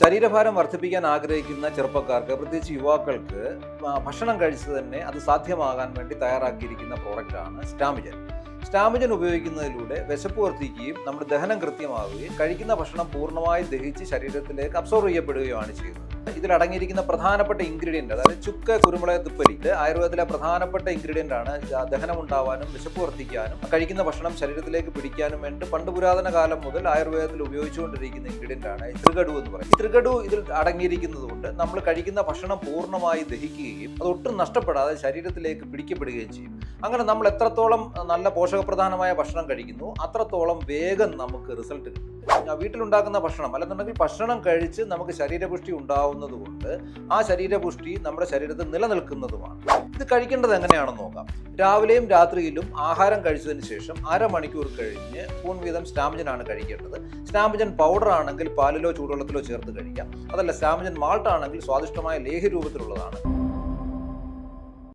ശരീരഭാരം വർദ്ധിപ്പിക്കാൻ ആഗ്രഹിക്കുന്ന ചെറുപ്പക്കാർക്ക് പ്രത്യേകിച്ച് യുവാക്കൾക്ക് ഭക്ഷണം കഴിച്ച് തന്നെ അത് സാധ്യമാകാൻ വേണ്ടി തയ്യാറാക്കിയിരിക്കുന്ന പ്രോഡക്റ്റാണ് സ്റ്റാമിജൻ. സ്റ്റാമിജൻ ഉപയോഗിക്കുന്നതിലൂടെ വിശപ്പ് വർദ്ധിക്കുകയും നമ്മുടെ ദഹനം കൃത്യമാവുകയും കഴിക്കുന്ന ഭക്ഷണം പൂർണമായി ദഹിച്ച് ശരീരത്തിലേക്ക് അബ്സോർവ് ചെയ്യപ്പെടുകയുമാണ് ചെയ്യുന്നത്. ഇതിൽ അടങ്ങിയിരിക്കുന്ന പ്രധാനപ്പെട്ട ഇൻഗ്രീഡിയന്റ് അതായത് ചുക്ക് കുരുമുളക് തുപ്പലി ഇത് ആയുർവേദത്തിലെ പ്രധാനപ്പെട്ട ഇൻഗ്രീഡിയന്റ് ആണ്. ദഹനം ഉണ്ടാവാനും വിശപ്പ് വർദ്ധിക്കാനും കഴിക്കുന്ന ഭക്ഷണം ശരീരത്തിലേക്ക് പിടിക്കാനും വേണ്ടി പണ്ട് പുരാതന കാലം മുതൽ ആയുർവേദത്തിൽ ഉപയോഗിച്ചുകൊണ്ടിരിക്കുന്ന ഇൻഗ്രീഡിയന്റ് ആണ് ത്രികടു എന്ന് പറയുന്നത്. ത്രികടു ഇതിൽ അടങ്ങിയിരിക്കുന്നത് കൊണ്ട് നമ്മൾ കഴിക്കുന്ന ഭക്ഷണം പൂർണമായി ദഹിക്കുകയും അത് ഒട്ടും നഷ്ടപ്പെടാതെ ശരീരത്തിലേക്ക് പിടിക്കപ്പെടുകയും ചെയ്യും. അങ്ങനെ നമ്മൾ എത്രത്തോളം നല്ല പോഷകപ്രധാനമായ ഭക്ഷണം കഴിക്കുന്നു അത്രത്തോളം വേഗം നമുക്ക് റിസൾട്ട് കിട്ടും. വീട്ടിലുണ്ടാക്കുന്ന ഭക്ഷണം അല്ലെന്നുണ്ടെങ്കിൽ ഭക്ഷണം കഴിച്ച് നമുക്ക് ശരീരപുഷ്ടി ഉണ്ടാവുന്നത് കൊണ്ട് ആ ശരീരപുഷ്ടി നമ്മുടെ ശരീരത്തിൽ നിലനിൽക്കുന്നതുമാണ്. ഇത് കഴിക്കേണ്ടത് എങ്ങനെയാണെന്ന് നോക്കാം. രാവിലെയും രാത്രിയിലും ആഹാരം കഴിച്ചതിന് ശേഷം അരമണിക്കൂർ കഴിഞ്ഞ് സ്പൂൺ വീതം സ്റ്റാമിജൻ ആണ് കഴിക്കേണ്ടത്. സ്റ്റാമിജൻ പൗഡർ ആണെങ്കിൽ പാലിലോ ചൂടുവെള്ളത്തിലോ ചേർത്ത് കഴിക്കാം. അതല്ല സ്റ്റാമിജൻ മാൾട്ട് ആണെങ്കിൽ സ്വാദിഷ്ടമായ ലേഹ്യ രൂപത്തിലുള്ളതാണ്